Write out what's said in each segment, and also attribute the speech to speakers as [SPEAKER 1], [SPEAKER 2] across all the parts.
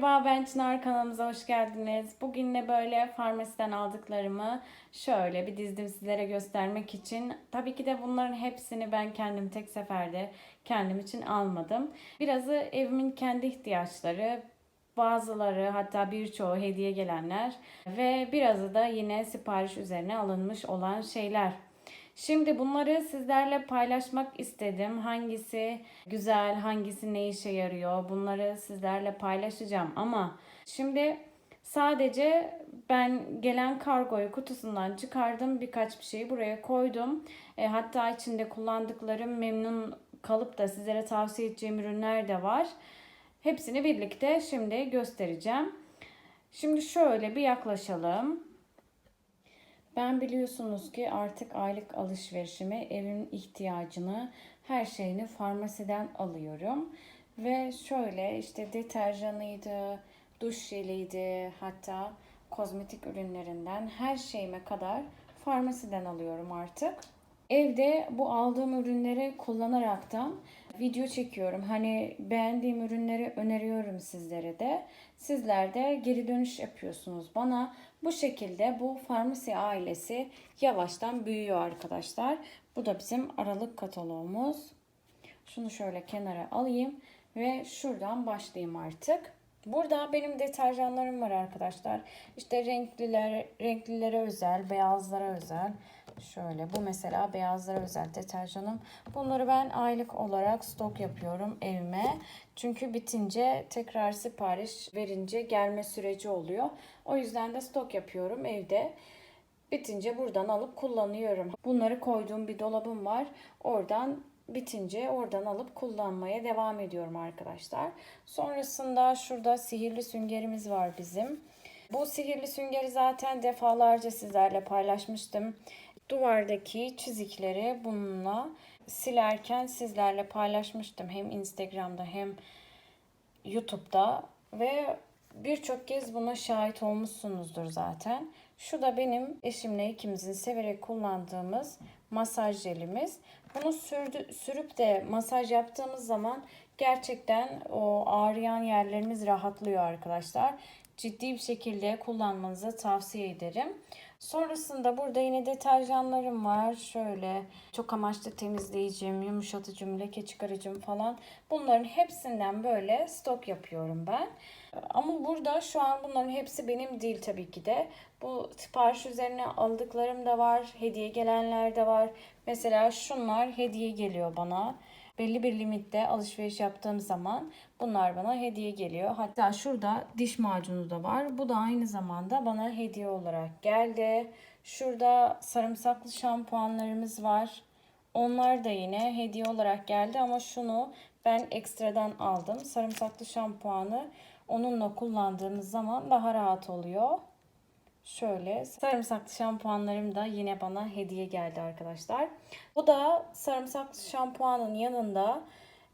[SPEAKER 1] Merhaba ben Çınar kanalımıza hoş geldiniz. Bugün de böyle farmasiden aldıklarımı şöyle bir dizdim sizlere göstermek için. Tabii ki de bunların hepsini ben kendim tek seferde kendim için almadım. Birazı evimin kendi ihtiyaçları, bazıları hatta birçoğu hediye gelenler ve birazı da yine sipariş üzerine alınmış olan şeyler. Şimdi bunları sizlerle paylaşmak istedim. Hangisi güzel, hangisi ne işe yarıyor bunları sizlerle paylaşacağım. Ama şimdi sadece ben gelen kargoyu kutusundan çıkardım. Birkaç bir şeyi buraya koydum. E, hatta içinde kullandıklarım memnun kalıp da sizlere tavsiye edeceğim ürünler de var. Hepsini birlikte şimdi göstereceğim. Şimdi şöyle bir yaklaşalım. Ben biliyorsunuz ki artık aylık alışverişimi, evin ihtiyacını, her şeyini farmasiden alıyorum. Ve şöyle işte deterjanıydı, duş jeliydi, hatta kozmetik ürünlerinden her şeyime kadar farmasiden alıyorum artık. Evde bu aldığım ürünleri kullanaraktan video çekiyorum. Hani beğendiğim ürünleri öneriyorum sizlere de. Sizler de geri dönüş yapıyorsunuz bana. Bu şekilde bu farmasi ailesi yavaştan büyüyor arkadaşlar. Bu da bizim aralık kataloğumuz. Şunu şöyle kenara alayım ve şuradan başlayayım artık. Burada benim deterjanlarım var arkadaşlar. İşte renkliler, renklilere özel, beyazlara özel. Şöyle bu mesela beyazlara özel deterjanım. Bunları ben aylık olarak stok yapıyorum evime. Çünkü bitince tekrar sipariş verince gelme süreci oluyor. O yüzden de stok yapıyorum evde. Bitince buradan alıp kullanıyorum. Bunları koyduğum bir dolabım var. Oradan bitince oradan alıp kullanmaya devam ediyorum arkadaşlar. Sonrasında şurada sihirli süngerimiz var bizim. Bu sihirli süngeri zaten defalarca sizlerle paylaşmıştım. Duvardaki çizikleri bununla silerken sizlerle paylaşmıştım. Hem Instagram'da hem YouTube'da ve birçok kez buna şahit olmuşsunuzdur zaten. Şu da benim eşimle ikimizin severek kullandığımız masaj jelimiz. Bunu sürdü, sürüp de masaj yaptığımız zaman gerçekten o ağrıyan yerlerimiz rahatlıyor arkadaşlar. Ciddi bir şekilde kullanmanızı tavsiye ederim. Sonrasında burada yine deterjanlarım var. Şöyle çok amaçlı temizleyicim, yumuşatıcım, leke çıkarıcım falan. Bunların hepsinden böyle stok yapıyorum ben. Ama burada şu an bunların hepsi benim değil tabii ki de. Bu sipariş üzerine aldıklarım da var. Hediye gelenler de var. Mesela şunlar hediye geliyor bana belli bir limitte alışveriş yaptığım zaman bunlar bana hediye geliyor. Hatta şurada diş macunu da var. Bu da aynı zamanda bana hediye olarak geldi. Şurada sarımsaklı şampuanlarımız var. Onlar da yine hediye olarak geldi ama şunu ben ekstradan aldım. Sarımsaklı şampuanı onunla kullandığımız zaman daha rahat oluyor. Şöyle sarımsaklı şampuanlarım da yine bana hediye geldi arkadaşlar. Bu da sarımsaklı şampuanın yanında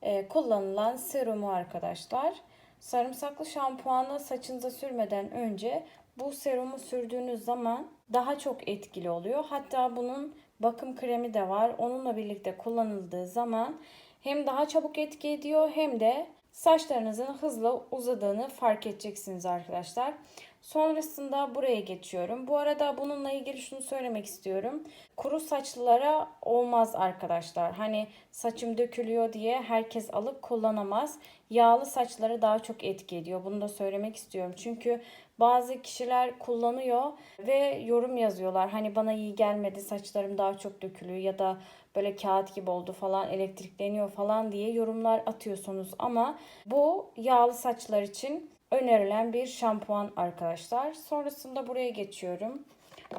[SPEAKER 1] e, kullanılan serumu arkadaşlar. Sarımsaklı şampuanı saçınıza sürmeden önce bu serumu sürdüğünüz zaman daha çok etkili oluyor. Hatta bunun bakım kremi de var. Onunla birlikte kullanıldığı zaman hem daha çabuk etki ediyor hem de saçlarınızın hızla uzadığını fark edeceksiniz arkadaşlar. Sonrasında buraya geçiyorum. Bu arada bununla ilgili şunu söylemek istiyorum. Kuru saçlılara olmaz arkadaşlar. Hani saçım dökülüyor diye herkes alıp kullanamaz. Yağlı saçlara daha çok etki ediyor. Bunu da söylemek istiyorum. Çünkü bazı kişiler kullanıyor ve yorum yazıyorlar. Hani bana iyi gelmedi, saçlarım daha çok dökülüyor ya da böyle kağıt gibi oldu falan, elektrikleniyor falan diye yorumlar atıyorsunuz. Ama bu yağlı saçlar için önerilen bir şampuan arkadaşlar. Sonrasında buraya geçiyorum.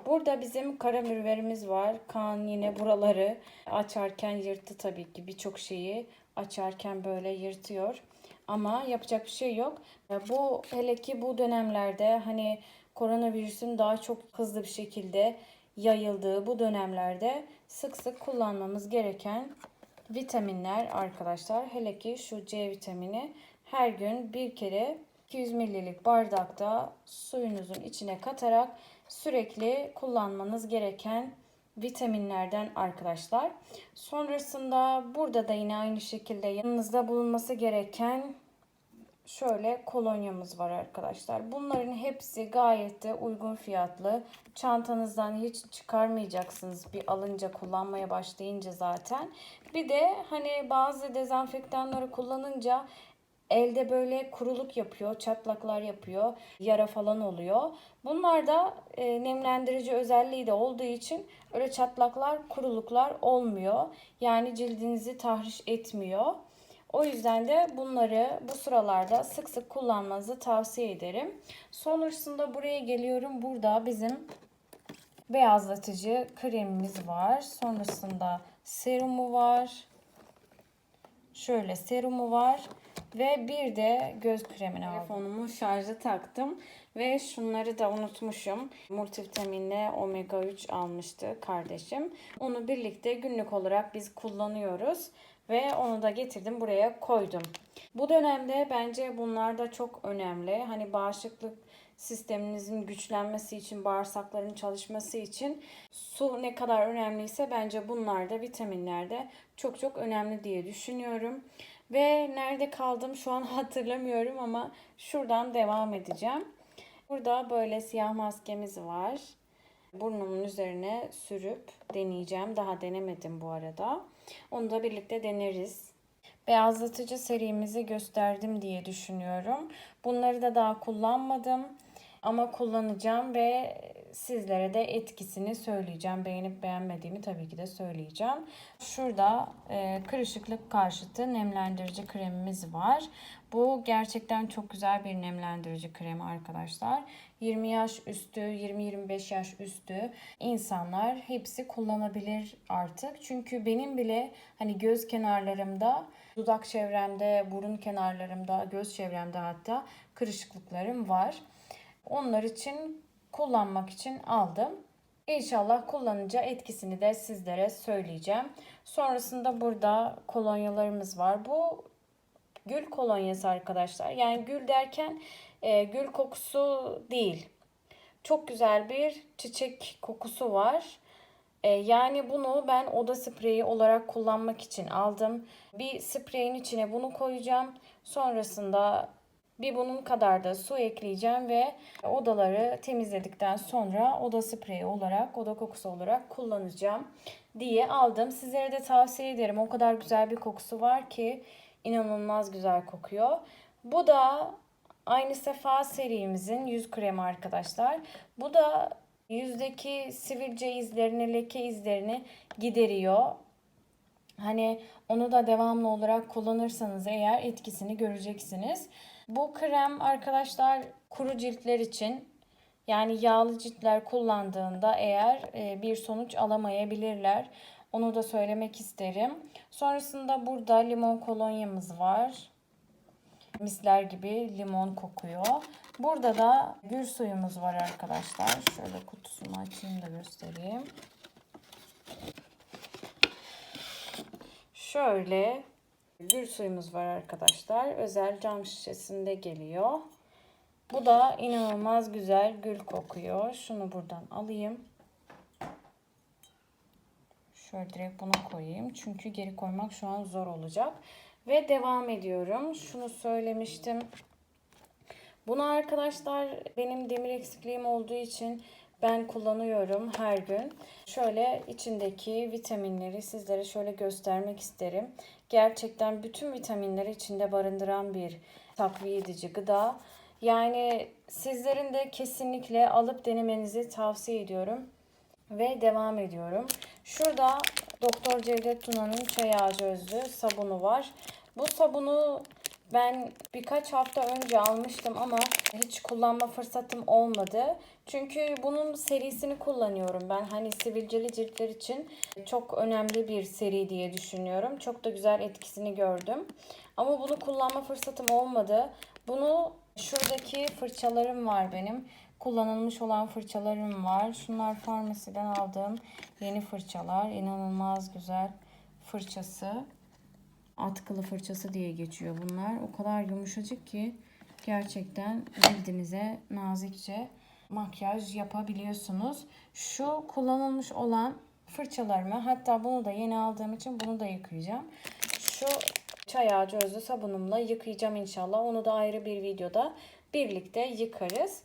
[SPEAKER 1] Burada bizim kara mürverimiz var. Kan yine buraları açarken yırttı tabii ki birçok şeyi açarken böyle yırtıyor. Ama yapacak bir şey yok. Bu hele ki bu dönemlerde hani koronavirüsün daha çok hızlı bir şekilde yayıldığı bu dönemlerde sık sık kullanmamız gereken vitaminler arkadaşlar. Hele ki şu C vitamini her gün bir kere 200 ml'lik bardakta suyunuzun içine katarak sürekli kullanmanız gereken vitaminlerden arkadaşlar. Sonrasında burada da yine aynı şekilde yanınızda bulunması gereken şöyle kolonyamız var arkadaşlar. Bunların hepsi gayet de uygun fiyatlı. Çantanızdan hiç çıkarmayacaksınız bir alınca kullanmaya başlayınca zaten. Bir de hani bazı dezenfektanları kullanınca elde böyle kuruluk yapıyor, çatlaklar yapıyor, yara falan oluyor. Bunlar da e, nemlendirici özelliği de olduğu için öyle çatlaklar, kuruluklar olmuyor. Yani cildinizi tahriş etmiyor. O yüzden de bunları bu sıralarda sık sık kullanmanızı tavsiye ederim. Sonrasında buraya geliyorum. Burada bizim beyazlatıcı kremimiz var. Sonrasında serumu var. Şöyle serumu var. Ve bir de göz kremini aldım. Telefonumu şarja taktım. Ve şunları da unutmuşum. Multivitaminle omega 3 almıştı kardeşim. Onu birlikte günlük olarak biz kullanıyoruz. Ve onu da getirdim buraya koydum. Bu dönemde bence bunlar da çok önemli. Hani bağışıklık sisteminizin güçlenmesi için, bağırsakların çalışması için su ne kadar önemliyse bence bunlar da vitaminler de çok çok önemli diye düşünüyorum. Ve nerede kaldım şu an hatırlamıyorum ama şuradan devam edeceğim. Burada böyle siyah maskemiz var. Burnumun üzerine sürüp deneyeceğim. Daha denemedim bu arada. Onu da birlikte deneriz. Beyazlatıcı serimizi gösterdim diye düşünüyorum. Bunları da daha kullanmadım. Ama kullanacağım ve sizlere de etkisini söyleyeceğim. Beğenip beğenmediğimi tabii ki de söyleyeceğim. Şurada e, kırışıklık karşıtı nemlendirici kremimiz var. Bu gerçekten çok güzel bir nemlendirici kremi arkadaşlar. 20 yaş üstü, 20-25 yaş üstü insanlar hepsi kullanabilir artık. Çünkü benim bile hani göz kenarlarımda, dudak çevremde, burun kenarlarımda, göz çevremde hatta kırışıklıklarım var. Onlar için kullanmak için aldım. İnşallah kullanınca etkisini de sizlere söyleyeceğim. Sonrasında burada kolonyalarımız var. Bu gül kolonyası arkadaşlar. Yani gül derken e, gül kokusu değil. Çok güzel bir çiçek kokusu var. E, yani bunu ben oda spreyi olarak kullanmak için aldım. Bir spreyin içine bunu koyacağım. Sonrasında bir bunun kadar da su ekleyeceğim ve odaları temizledikten sonra oda spreyi olarak, oda kokusu olarak kullanacağım diye aldım. Sizlere de tavsiye ederim. O kadar güzel bir kokusu var ki inanılmaz güzel kokuyor. Bu da aynı sefa serimizin yüz kremi arkadaşlar. Bu da yüzdeki sivilce izlerini, leke izlerini gideriyor. Hani onu da devamlı olarak kullanırsanız eğer etkisini göreceksiniz. Bu krem arkadaşlar kuru ciltler için yani yağlı ciltler kullandığında eğer e, bir sonuç alamayabilirler. Onu da söylemek isterim. Sonrasında burada limon kolonyamız var. Misler gibi limon kokuyor. Burada da gül suyumuz var arkadaşlar. Şöyle kutusunu açayım da göstereyim. Şöyle gül suyumuz var arkadaşlar. Özel cam şişesinde geliyor. Bu da inanılmaz güzel gül kokuyor. Şunu buradan alayım. Şöyle direkt buna koyayım. Çünkü geri koymak şu an zor olacak. Ve devam ediyorum. Şunu söylemiştim. Bunu arkadaşlar benim demir eksikliğim olduğu için ben kullanıyorum her gün. Şöyle içindeki vitaminleri sizlere şöyle göstermek isterim. Gerçekten bütün vitaminleri içinde barındıran bir takviye edici gıda. Yani sizlerin de kesinlikle alıp denemenizi tavsiye ediyorum. Ve devam ediyorum. Şurada Doktor Cevdet Tuna'nın çay ağacı özlü sabunu var. Bu sabunu ben birkaç hafta önce almıştım ama hiç kullanma fırsatım olmadı. Çünkü bunun serisini kullanıyorum ben. Hani sivilceli ciltler için çok önemli bir seri diye düşünüyorum. Çok da güzel etkisini gördüm. Ama bunu kullanma fırsatım olmadı. Bunu şuradaki fırçalarım var benim. Kullanılmış olan fırçalarım var. Şunlar farmasiden aldığım yeni fırçalar. İnanılmaz güzel fırçası atkılı fırçası diye geçiyor bunlar. O kadar yumuşacık ki gerçekten cildinize nazikçe makyaj yapabiliyorsunuz. Şu kullanılmış olan fırçalarımı hatta bunu da yeni aldığım için bunu da yıkayacağım. Şu çay ağacı özlü sabunumla yıkayacağım inşallah. Onu da ayrı bir videoda birlikte yıkarız.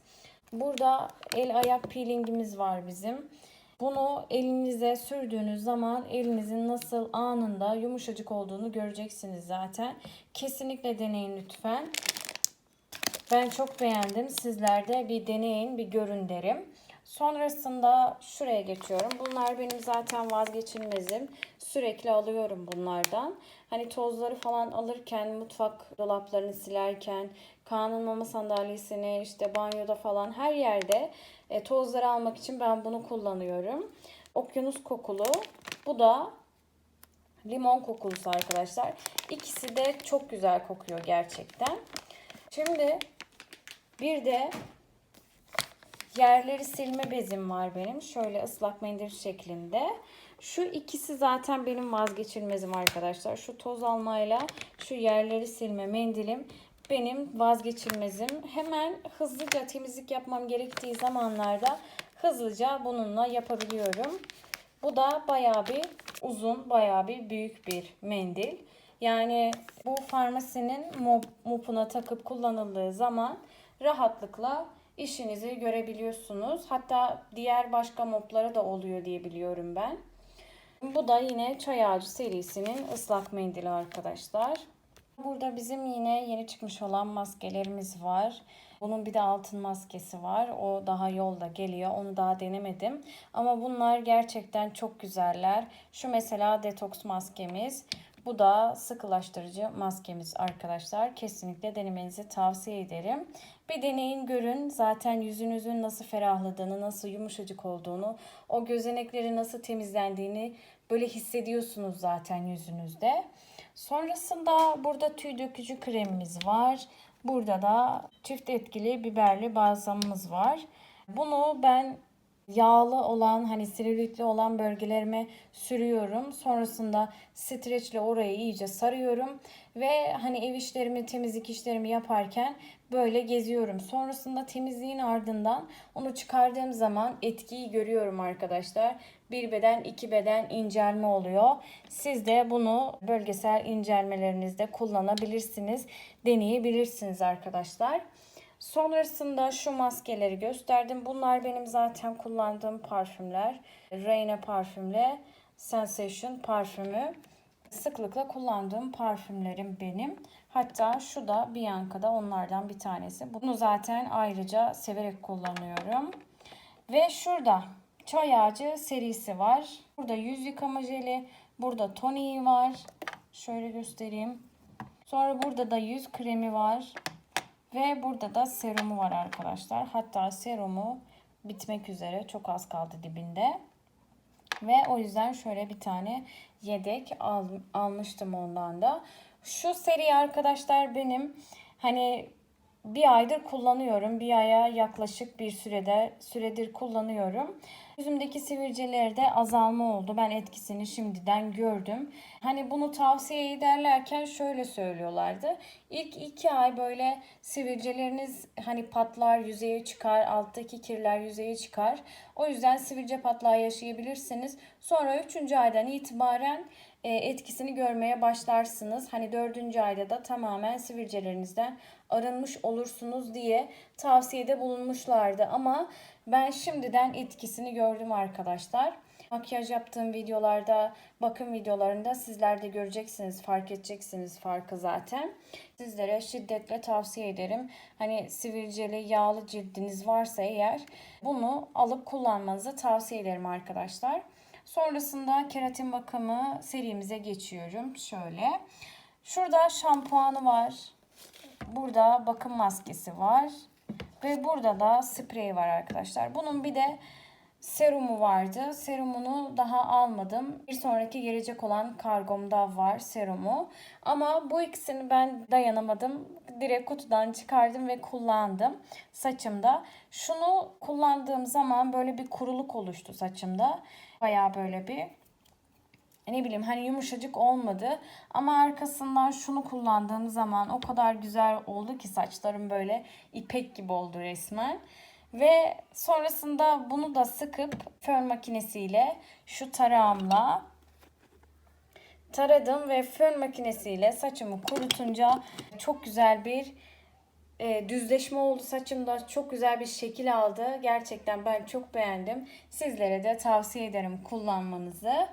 [SPEAKER 1] Burada el ayak peelingimiz var bizim. Bunu elinize sürdüğünüz zaman elinizin nasıl anında yumuşacık olduğunu göreceksiniz zaten. Kesinlikle deneyin lütfen. Ben çok beğendim. Sizler de bir deneyin, bir görün derim. Sonrasında şuraya geçiyorum. Bunlar benim zaten vazgeçilmezim. Sürekli alıyorum bunlardan. Hani tozları falan alırken, mutfak dolaplarını silerken, Kaan'ın mama sandalyesini işte banyoda falan her yerde e, tozları almak için ben bunu kullanıyorum. Okyanus kokulu. Bu da limon kokulusu arkadaşlar. İkisi de çok güzel kokuyor gerçekten. Şimdi bir de yerleri silme bezim var benim. Şöyle ıslak mendil şeklinde. Şu ikisi zaten benim vazgeçilmezim arkadaşlar. Şu toz almayla şu yerleri silme mendilim benim vazgeçilmezim. Hemen hızlıca temizlik yapmam gerektiği zamanlarda hızlıca bununla yapabiliyorum. Bu da bayağı bir uzun, bayağı bir büyük bir mendil. Yani bu farmasinin mopuna takıp kullanıldığı zaman rahatlıkla işinizi görebiliyorsunuz. Hatta diğer başka moplara da oluyor diye biliyorum ben. Bu da yine çay ağacı serisinin ıslak mendili arkadaşlar. Burada bizim yine yeni çıkmış olan maskelerimiz var. Bunun bir de altın maskesi var. O daha yolda geliyor. Onu daha denemedim. Ama bunlar gerçekten çok güzeller. Şu mesela detoks maskemiz. Bu da sıkılaştırıcı maskemiz arkadaşlar. Kesinlikle denemenizi tavsiye ederim. Bir deneyin görün. Zaten yüzünüzün nasıl ferahladığını, nasıl yumuşacık olduğunu, o gözenekleri nasıl temizlendiğini böyle hissediyorsunuz zaten yüzünüzde. Sonrasında burada tüy dökücü kremimiz var. Burada da çift etkili biberli balzamımız var. Bunu ben yağlı olan hani selülitli olan bölgelerime sürüyorum. Sonrasında streçle orayı iyice sarıyorum ve hani ev işlerimi, temizlik işlerimi yaparken böyle geziyorum. Sonrasında temizliğin ardından onu çıkardığım zaman etkiyi görüyorum arkadaşlar. Bir beden, iki beden incelme oluyor. Siz de bunu bölgesel incelmelerinizde kullanabilirsiniz, deneyebilirsiniz arkadaşlar. Sonrasında şu maskeleri gösterdim. Bunlar benim zaten kullandığım parfümler. Reine parfümle Sensation parfümü. Sıklıkla kullandığım parfümlerim benim. Hatta şu da Bianca'da onlardan bir tanesi. Bunu zaten ayrıca severek kullanıyorum. Ve şurada çay ağacı serisi var. Burada yüz yıkama jeli. Burada toniği var. Şöyle göstereyim. Sonra burada da yüz kremi var. Ve burada da serumu var arkadaşlar. Hatta serumu bitmek üzere. Çok az kaldı dibinde. Ve o yüzden şöyle bir tane yedek al, almıştım ondan da. Şu seri arkadaşlar benim hani bir aydır kullanıyorum. Bir aya yaklaşık bir sürede süredir kullanıyorum. Yüzümdeki sivilcelerde azalma oldu. Ben etkisini şimdiden gördüm. Hani bunu tavsiye ederlerken şöyle söylüyorlardı. İlk iki ay böyle sivilceleriniz hani patlar, yüzeye çıkar, alttaki kirler yüzeye çıkar. O yüzden sivilce patlağı yaşayabilirsiniz. Sonra üçüncü aydan itibaren e, etkisini görmeye başlarsınız. Hani dördüncü ayda da tamamen sivilcelerinizden arınmış olursunuz diye tavsiyede bulunmuşlardı. Ama ben şimdiden etkisini gördüm arkadaşlar. Makyaj yaptığım videolarda, bakım videolarında sizler de göreceksiniz, fark edeceksiniz farkı zaten. Sizlere şiddetle tavsiye ederim. Hani sivilceli, yağlı cildiniz varsa eğer bunu alıp kullanmanızı tavsiye ederim arkadaşlar. Sonrasında keratin bakımı serimize geçiyorum. Şöyle. Şurada şampuanı var. Burada bakım maskesi var. Ve burada da sprey var arkadaşlar. Bunun bir de serumu vardı. Serumunu daha almadım. Bir sonraki gelecek olan kargomda var serumu. Ama bu ikisini ben dayanamadım. Direkt kutudan çıkardım ve kullandım saçımda. Şunu kullandığım zaman böyle bir kuruluk oluştu saçımda. Baya böyle bir ne bileyim hani yumuşacık olmadı. Ama arkasından şunu kullandığım zaman o kadar güzel oldu ki saçlarım böyle ipek gibi oldu resmen. Ve sonrasında bunu da sıkıp fön makinesiyle şu tarağımla taradım ve fön makinesiyle saçımı kurutunca çok güzel bir e, düzleşme oldu saçımda. Çok güzel bir şekil aldı. Gerçekten ben çok beğendim. Sizlere de tavsiye ederim kullanmanızı.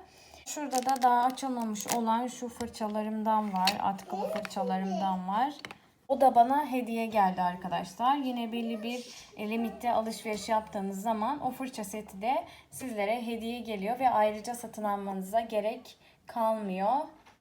[SPEAKER 1] Şurada da daha açılmamış olan şu fırçalarımdan var. Atkılı fırçalarımdan var. O da bana hediye geldi arkadaşlar. Yine belli bir limitte alışveriş yaptığınız zaman o fırça seti de sizlere hediye geliyor ve ayrıca satın almanıza gerek kalmıyor.